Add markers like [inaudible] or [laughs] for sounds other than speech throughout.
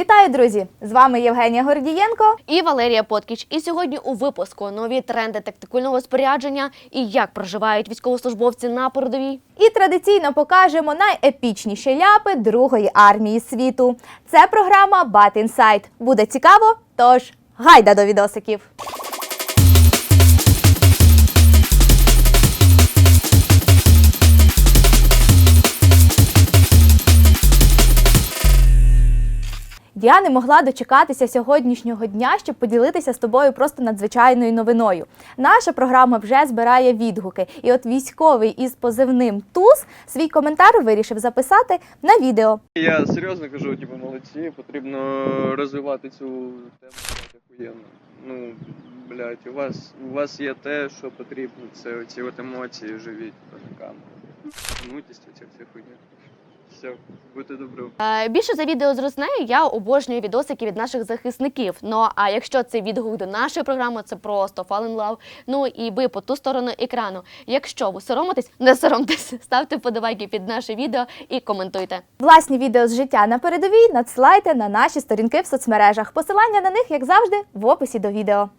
Вітаю, друзі! З вами Євгенія Гордієнко. І Валерія Поткіч. І сьогодні у випуску нові тренди тактикульного спорядження і як проживають військовослужбовці на передовій. І традиційно покажемо найепічніші ляпи Другої армії світу. Це програма Bat Inside. Буде цікаво, тож гайда до відосиків. Я не могла дочекатися сьогоднішнього дня, щоб поділитися з тобою просто надзвичайною новиною. Наша програма вже збирає відгуки, і от військовий із позивним ТУЗ свій коментар вирішив записати на відео. Я серйозно кажу, типу, молодці, потрібно розвивати цю тему. Ну, блядь, у вас у вас є те, що потрібно. Це оці от емоції живіть на камеру. Мутість оця вся. Все, будьте добрі. Е, Більше за відео з Руснею я обожнюю відосики від наших захисників. Ну а якщо це відгук до нашої програми, це просто fall in love. Ну і ви по ту сторону екрану. Якщо ви соромитесь, не соромтесь, [laughs] ставте подобайки під наше відео і коментуйте. Власні відео з життя на передовій надсилайте на наші сторінки в соцмережах. Посилання на них, як завжди, в описі до відео.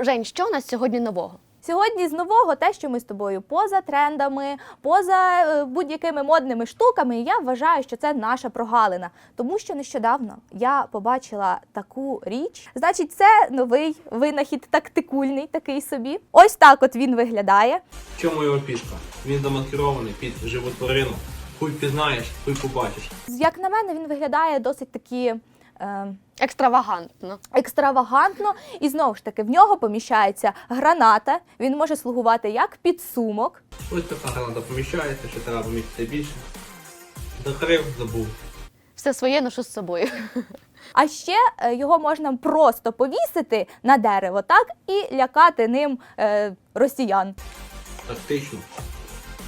Жень, що у нас сьогодні нового? Сьогодні з нового те, що ми з тобою поза трендами, поза е, будь-якими модними штуками. І я вважаю, що це наша прогалина, тому що нещодавно я побачила таку річ. Значить, це новий винахід тактикульний, такий собі. Ось так от він виглядає. В чому його фішка? Він замаскирований під животворину. Хуй пізнаєш, хуй побачиш. Як на мене, він виглядає досить такі. Е, Екстравагантно. екстравагантно, і знову ж таки в нього поміщається граната. Він може слугувати як підсумок, Ось така граната поміщається, що треба помістити більше. Закрив, забув. Все своє ношу з собою. А ще е, його можна просто повісити на дерево, так і лякати ним е, росіян. Тактично.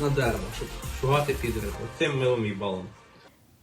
На дерево, щоб шугати підрив. Оцим милом і балом.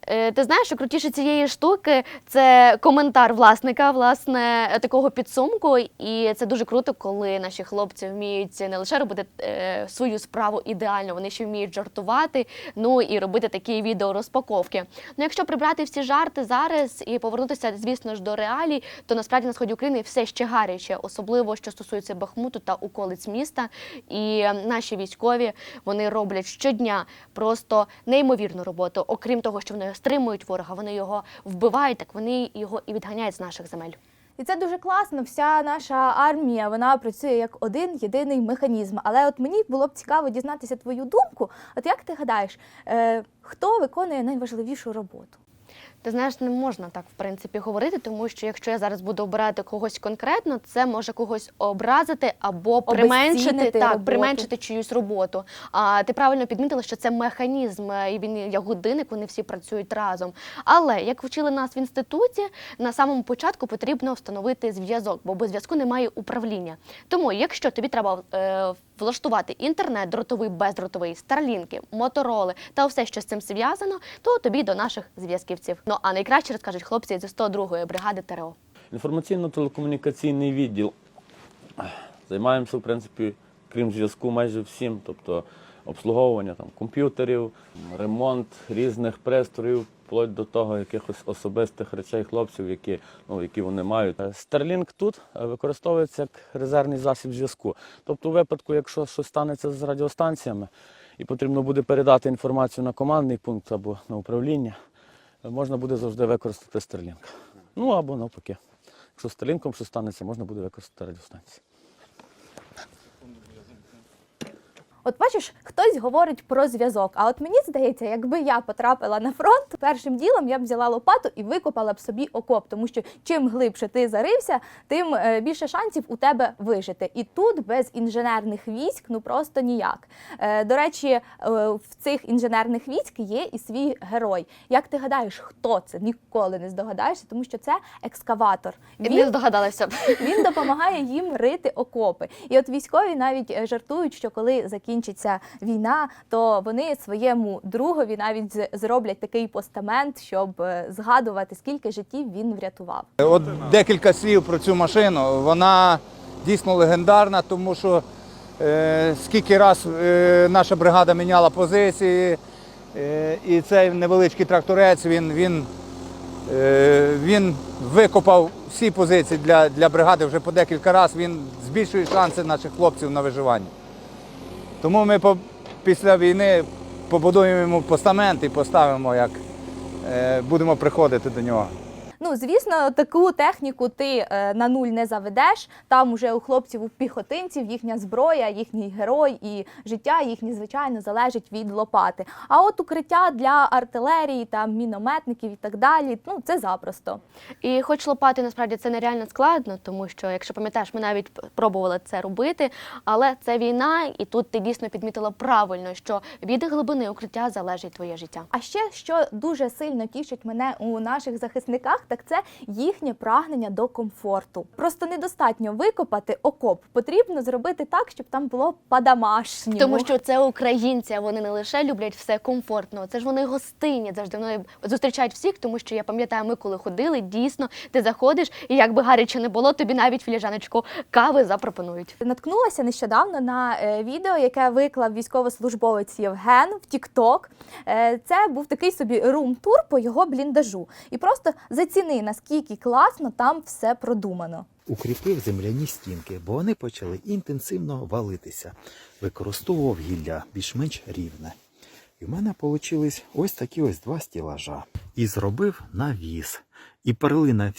Е, Ти знаєш, що крутіше цієї штуки це коментар власника, власне, такого підсумку. І це дуже круто, коли наші хлопці вміють не лише робити е, свою справу ідеально, вони ще вміють жартувати, ну і робити такі відеорозпаковки. Ну, якщо прибрати всі жарти зараз і повернутися, звісно ж, до реалій, то насправді на сході України все ще гаряче, особливо що стосується Бахмуту та околиць міста. І наші військові вони роблять щодня просто неймовірну роботу. Окрім того, що вони стримують ворога, вони його вбивають, так вони його і відганяють з наших земель. І це дуже класно. Вся наша армія вона працює як один єдиний механізм. Але от мені було б цікаво дізнатися твою думку. От як ти гадаєш, е, хто виконує найважливішу роботу? Ти знаєш, не можна так в принципі говорити, тому що якщо я зараз буду обирати когось конкретно, це може когось образити або применшити так, роботу. применшити чиюсь роботу. А ти правильно підмітила, що це механізм, е, і він як годинник, вони всі працюють разом. Але як вчили нас в інституті, на самому початку потрібно встановити зв'язок, бо без зв'язку немає управління. Тому, якщо тобі треба е, влаштувати інтернет, дротовий, бездротовий, старлінки, мотороли та все, що з цим зв'язано, то тобі до наших зв'язківців. Ну а найкраще розкажуть хлопці зі 102-ї бригади ТРО. Інформаційно-телекомунікаційний відділ. Займаємося, в принципі, крім зв'язку, майже всім, тобто обслуговування там, комп'ютерів, ремонт різних пристроїв, вплоть до того якихось особистих речей хлопців, які, ну, які вони мають. Starlink тут використовується як резервний засіб зв'язку. Тобто, у випадку, якщо щось станеться з радіостанціями і потрібно буде передати інформацію на командний пункт або на управління, можна буде завжди використати стерлінг. Ну або навпаки. Якщо з щось станеться, можна буде використати радіостанцію. От бачиш, хтось говорить про зв'язок. А от мені здається, якби я потрапила на фронт, першим ділом я б взяла лопату і викопала б собі окоп, тому що чим глибше ти зарився, тим е, більше шансів у тебе вижити. І тут без інженерних військ ну просто ніяк. Е, До речі, е, в цих інженерних військ є і свій герой. Як ти гадаєш, хто це? Ніколи не здогадаєшся, тому що це екскаватор. І не здогадалася. Він допомагає їм рити окопи. І от військові навіть жартують, що коли закінчиться війна, то вони своєму другові навіть зроблять такий постамент, щоб е, згадувати, скільки життів він врятував. От декілька слів про цю машину. Вона дійсно легендарна, тому що е, скільки раз е, наша бригада міняла позиції, Е, І цей невеличкий тракторець він, він, е, він викопав всі позиції для, для бригади вже по декілька разів. Він збільшує шанси наших хлопців на виживання. Тому ми по, після війни побудуємо йому постамент і поставимо, як е, будемо приходити до нього. Ну, звісно, таку техніку ти е, на нуль не заведеш. Там уже у хлопців, у піхотинців їхня зброя, їхній герой і життя їхнє, звичайно, залежить від лопати. А от укриття для артилерії, там мінометників і так далі, ну це запросто. І хоч лопати насправді це нереально складно, тому що, якщо пам'ятаєш, ми навіть пробували це робити, але це війна, і тут ти дійсно підмітила правильно, що від глибини укриття залежить твоє життя. А ще що дуже сильно тішить мене у наших захисниках, так це їхнє прагнення до комфорту. Просто недостатньо викопати окоп. Потрібно зробити так, щоб там було по-домашньому. Тому що це українці, а вони не лише люблять все комфортно, це ж вони гостинні, завжди вони зустрічають всіх, тому що я пам'ятаю, ми коли ходили, дійсно ти заходиш, і як би гаряче не було, тобі навіть філіжаночку кави запропонують. Наткнулася нещодавно на е, відео, яке виклав військовослужбовець Євген в TikTok. Е, Це був такий собі рум-тур по його бліндажу. І просто заціни, наскільки класно там все продумано. укріпив земляні стінки, бо вони почали інтенсивно валитися. Використовував гілля більш-менш рівне. І в мене вийшли ось такі ось два стілажа. І зробив навіс. І перлина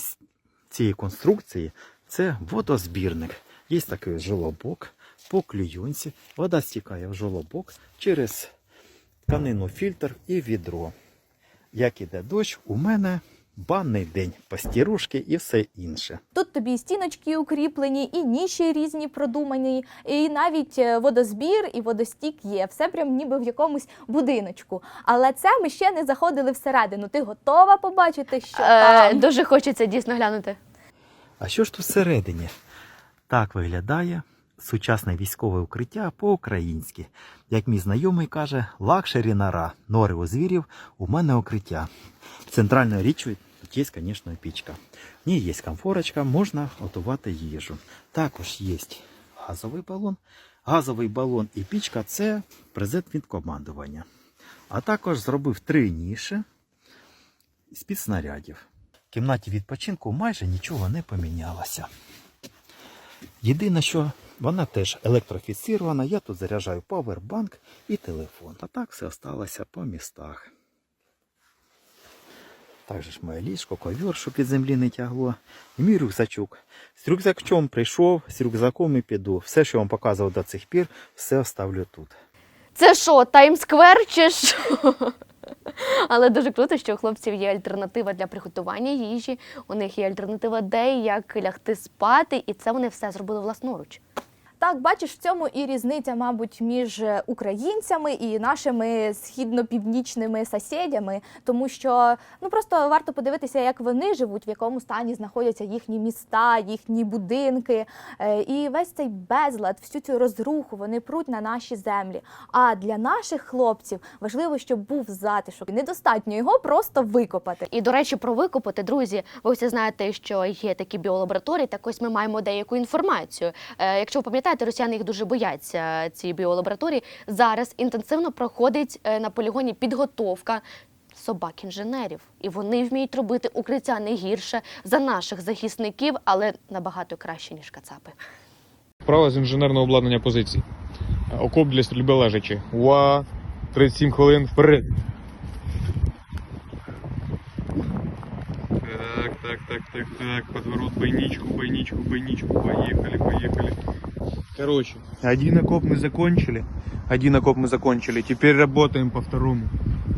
цієї конструкції це водозбірник. Є такий жолобок по клюйонці. Вода стікає в жолобок через тканину фільтр і відро. Як іде дощ, у мене банний день, пастірушки і все інше. Тут тобі і стіночки укріплені, і ніші різні продумані, і навіть е, водозбір і водостік є. Все прям ніби в якомусь будиночку. Але це ми ще не заходили всередину. Ти готова побачити, що Е, там? дуже хочеться дійсно глянути. А що ж тут всередині? Так виглядає сучасне військове укриття по-українськи. Як мій знайомий каже, лакшері нора, нори у звірів, у мене укриття. Центральною річчю тут є, звісно, пічка. В ній є комфорочка, можна готувати їжу. Також є газовий балон. Газовий балон і пічка це презент від командування. А також зробив три ніші з-під снарядів. В кімнаті відпочинку майже нічого не помінялося. Єдине, що вона теж електрофіцірована, я тут заряджаю павербанк і телефон. А так все осталося по містах. Також ж моє ліжко, ковер, щоб від землі не тягло. І мій рюкзачок. З рюкзачком прийшов, з рюкзаком і піду. Все, що я вам показував до цих пір, все оставлю тут. Це що, Таймсквер чи що? [laughs] Але дуже круто, що у хлопців є альтернатива для приготування їжі. У них є альтернатива де як лягти спати, і це вони все зробили власноруч. Так, бачиш, в цьому і різниця, мабуть, між е, українцями і нашими східно-північними сусідями, тому що ну просто варто подивитися, як вони живуть, в якому стані знаходяться їхні міста, їхні будинки. Е, І весь цей безлад, всю цю розруху вони пруть на наші землі. А для наших хлопців важливо, щоб був затишок. Недостатньо його просто викопати. І до речі, про викопати, друзі, ви всі знаєте, що є такі біолабораторії. Так ось ми маємо деяку інформацію. Е, якщо ви пам'ятаєте, росіяни їх дуже бояться. Ці біолабораторії зараз інтенсивно проходить е, на полігоні підготовка. Собак-інженерів, і вони вміють робити укриття не гірше за наших захисників, але набагато краще ніж кацапи. Вправа з інженерного обладнання позицій. Окоп для стрільби лежачи. Уа! 37 хвилин вперед. Так, так, так, так, так. Подворот, бойничку, бойничку, бойничку. Поехали, поехали. Короче, один окоп мы закончили. Один окоп мы закончили. Теперь работаем по второму.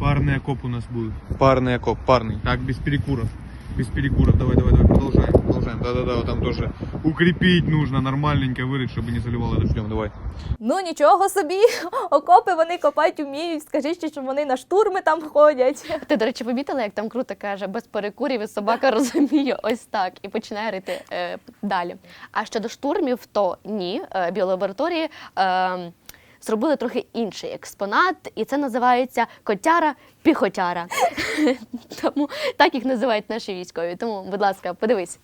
Парный окоп у нас будет. Парный окоп, парный. Так, без перекуров. Без перекуров. Давай, давай, давай, продолжаем. Да-да-да, вот там тоже укрепить нужно, нормальненько вырыть, чтобы не заливало дождем. Давай. Ну нічого собі, [laughs] окопи вони копати вміють. Скажи ще, що вони на штурми там ходять. Ти, до речі, помітила, як там круто каже, без перекурів і собака [laughs] розуміє ось так і починає рити е, далі. А щодо штурмів, то ні. Е, біолабораторії е, зробили трохи інший експонат, і це називається котяра-піхотяра. [laughs] Тому так їх називають наші військові. Тому, будь ласка, подивись.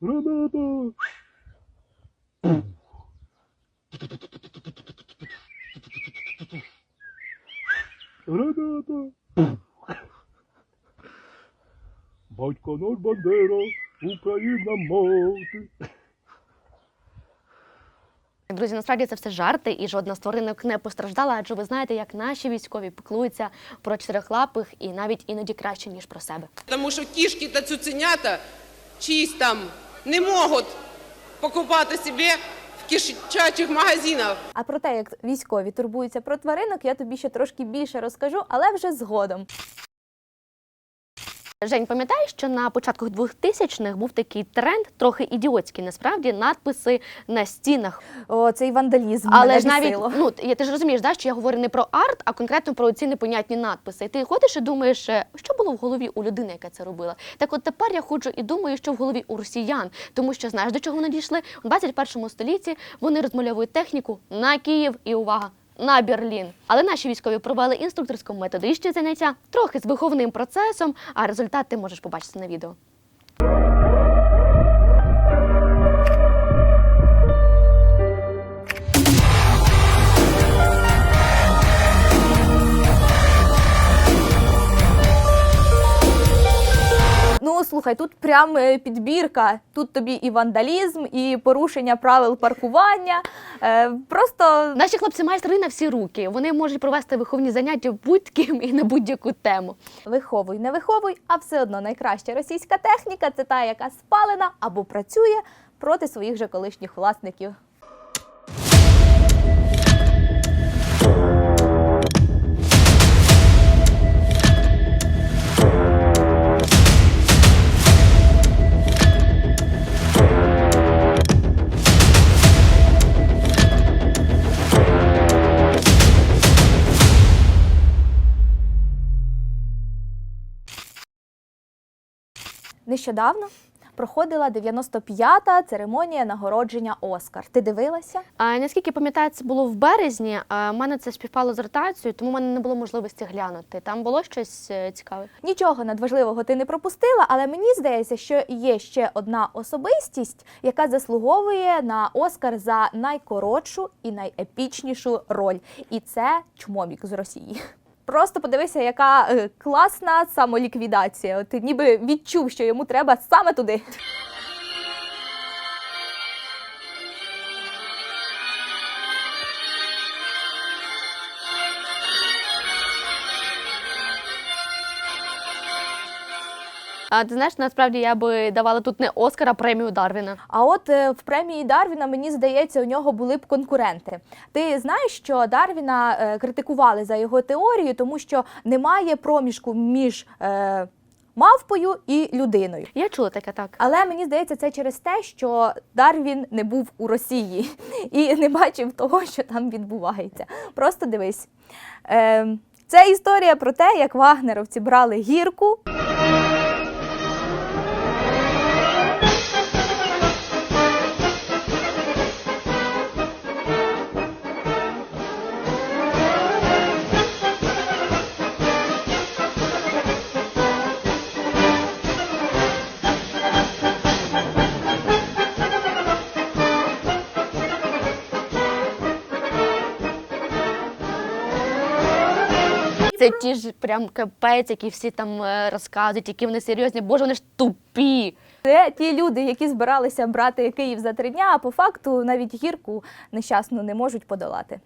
Granada! Granada! Balde com bandeira, Ucrânia na morte. Друзі, насправді це все жарти, і жодна з тваринок не постраждала, адже ви знаєте, як наші військові піклуються про чотирихлапих і навіть іноді краще ніж про себе. Тому що кішки та цуценята чиїсь там не можуть покупати собі в кишачих магазинах. А про те, як військові турбуються про тваринок, я тобі ще трошки більше розкажу, але вже згодом. Жень, пам'ятаєш, що на початку 2000-х був такий тренд, трохи ідіотський, насправді, надписи на стінах. О, цей вандалізм. Але мене ж навіть бісило. ну ти ж розумієш, да, що я говорю не про арт, а конкретно про ці непонятні надписи. І ти ходиш і думаєш, е, що було в голові у людини, яка це робила. Так от тепер я ходжу і думаю, що в голові у росіян, тому що знаєш до чого вони дійшли? У 21 столітті вони розмальовують техніку на Київ і увага. На Берлін, але наші військові провели інструкторсько-методичні заняття трохи з виховним процесом. А результат ти можеш побачити на відео. Слухай, тут прям е, підбірка. Тут тобі і вандалізм, і порушення правил паркування. Е, просто Наші хлопці майстри на всі руки. Вони можуть провести виховні заняття будь-ким і на будь-яку тему. виховуй, не виховуй, а все одно найкраща російська техніка це та, яка спалена або працює проти своїх же колишніх власників. Нещодавно проходила 95-та церемонія нагородження Оскар. Ти дивилася? А наскільки пам'ятаю, це було в березні. А в мене це співпало з ротацією, тому в мене не було можливості глянути. Там було щось е, цікаве. Нічого надважливого ти не пропустила, але мені здається, що є ще одна особистість, яка заслуговує на Оскар за найкоротшу і найепічнішу роль. І це чмобік з Росії. Просто подивися, яка е, класна самоліквідація. Ти ніби відчув, що йому треба саме туди. А ти знаєш, насправді я би давала тут не Оскар, а премію Дарвіна. А от е, в премії Дарвіна, мені здається, у нього були б конкуренти. Ти знаєш, що Дарвіна е, критикували за його теорію, тому що немає проміжку між е, мавпою і людиною. Я чула таке так. Але мені здається, це через те, що Дарвін не був у Росії [laughs] і не бачив того, що там відбувається. Просто дивись. Е, це історія про те, як вагнеровці брали гірку. Це ті ж прям капець, які всі там е, розказують, які вони серйозні. Боже, вони ж тупі. Це ті люди, які збиралися брати Київ за три дня, а по факту навіть гірку нещасну не можуть подолати.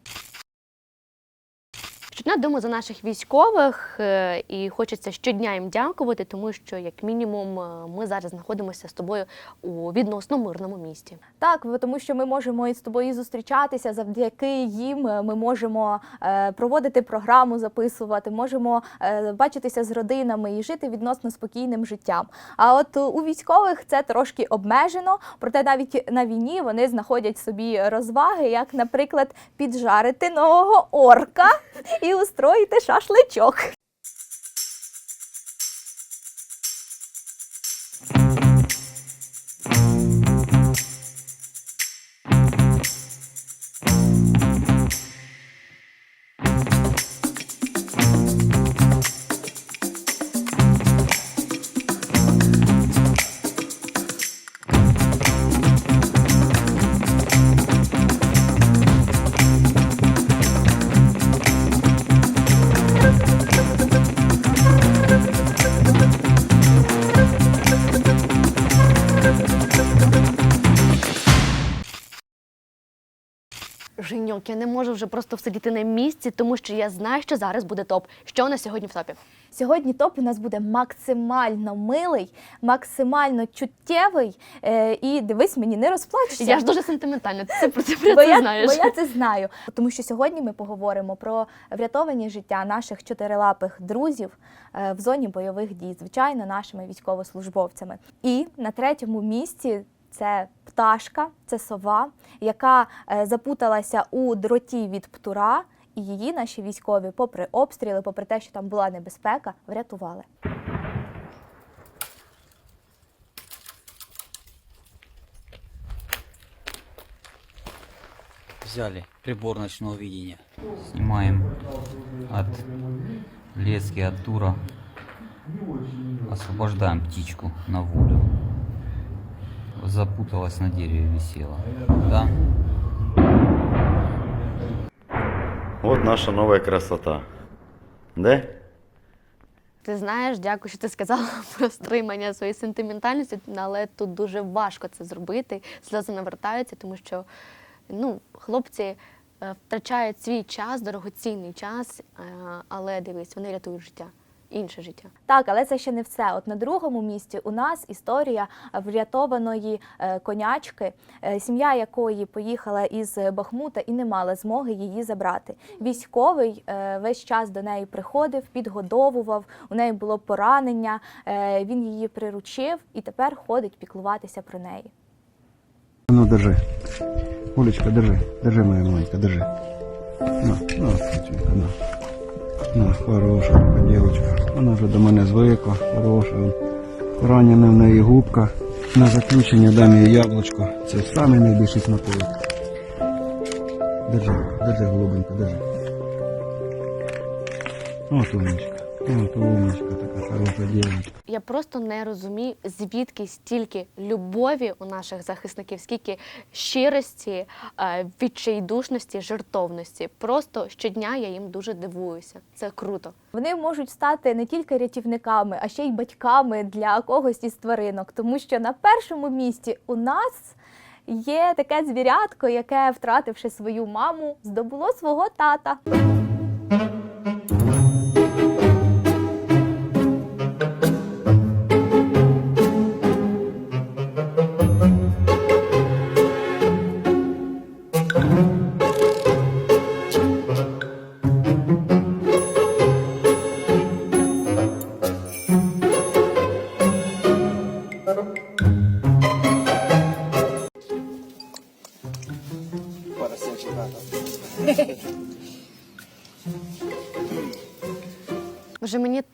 Щодня думаю за наших військових, е, і хочеться щодня їм дякувати, тому що, як мінімум, е, ми зараз знаходимося з тобою у відносно мирному місті. Так, тому що ми можемо із тобою зустрічатися завдяки їм. е, Ми можемо проводити програму, записувати, можемо бачитися з родинами і жити відносно спокійним життям. А от у військових це трошки обмежено, проте навіть на війні вони знаходять собі розваги, як, наприклад, піджарити нового орка і устроїти шашличок. Женьок, я не можу вже просто всидіти на місці, тому що я знаю, що зараз буде топ. Що у нас сьогодні в топі? Сьогодні топ у нас буде максимально милий, максимально чуттєвий. Е, і дивись, мені не розплачешся. Я ж дуже сентиментальна. Ти це про це, про бо, це я, знаєш. бо я це знаю. Тому що сьогодні ми поговоримо про врятовані життя наших чотирилапих друзів е, в зоні бойових дій, звичайно, нашими військовослужбовцями. І на третьому місці. Це пташка, це сова, яка е, запуталася у дроті від птура, і її наші військові, попри обстріли, попри те, що там була небезпека, врятували. Взяли прибор ночного видения. Снимаем от лески, от тура. Освобождаем птичку на волю. Запуталась на дереве, висела. Да? От наша нова красота. Де? Ти знаєш, дякую, що ти сказала [laughs] про стримання своєї сентиментальності, але тут дуже важко це зробити. Сльози навертаються, тому що ну, хлопці е, втрачають свій час, дорогоцінний час, е, але дивись, вони рятують життя, інше життя. Так, але це ще не все. От на другому місці у нас історія врятованої е, конячки, е, сім'я якої поїхала із Бахмута і не мала змоги її забрати. Військовий е, весь час до неї приходив, підгодовував. У неї було поранення. Він її приручив і тепер ходить піклуватися про неї. Ну, держи. Олечка, держи. Держи, моя маленька, держи. На, на, на. На, хороша така дівчинка. Вона вже до мене звикла, хороша. Ранена в неї губка. На заключення дам їй яблучко. Це саме найбільший смаколик. Держи, держи, голубенька, держи. О, умничка. От умничка, така хороша дівчинка. Я просто не розумію, звідки стільки любові у наших захисників, скільки щирості, е, відчайдушності, жертовності. Просто щодня я їм дуже дивуюся. Це круто. Вони можуть стати не тільки рятівниками, а ще й батьками для когось із тваринок, тому що на першому місці у нас є таке звірятко, яке, втративши свою маму, здобуло свого тата.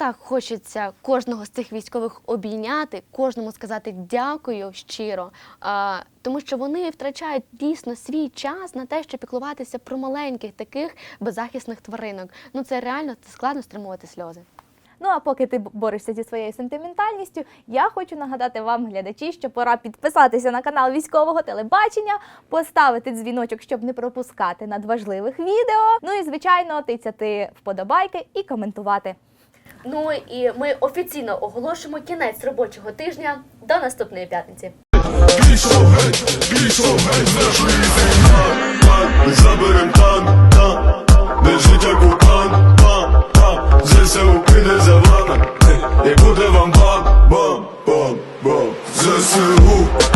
Так хочеться кожного з цих військових обійняти, кожному сказати дякую щиро, а, тому що вони втрачають дійсно свій час на те, щоб піклуватися про маленьких таких беззахисних тваринок. Ну це реально це складно стримувати сльози. Ну а поки ти борешся зі своєю сентиментальністю, я хочу нагадати вам, глядачі, що пора підписатися на канал військового телебачення, поставити дзвіночок, щоб не пропускати надважливих відео. Ну і звичайно, тицяти вподобайки і коментувати. Ну і ми офіційно оголошуємо кінець робочого тижня. До наступної п'ятниці. Окупант, пам, пам ЗСУ піде за вами І буде вам бам, бам, ЗСУ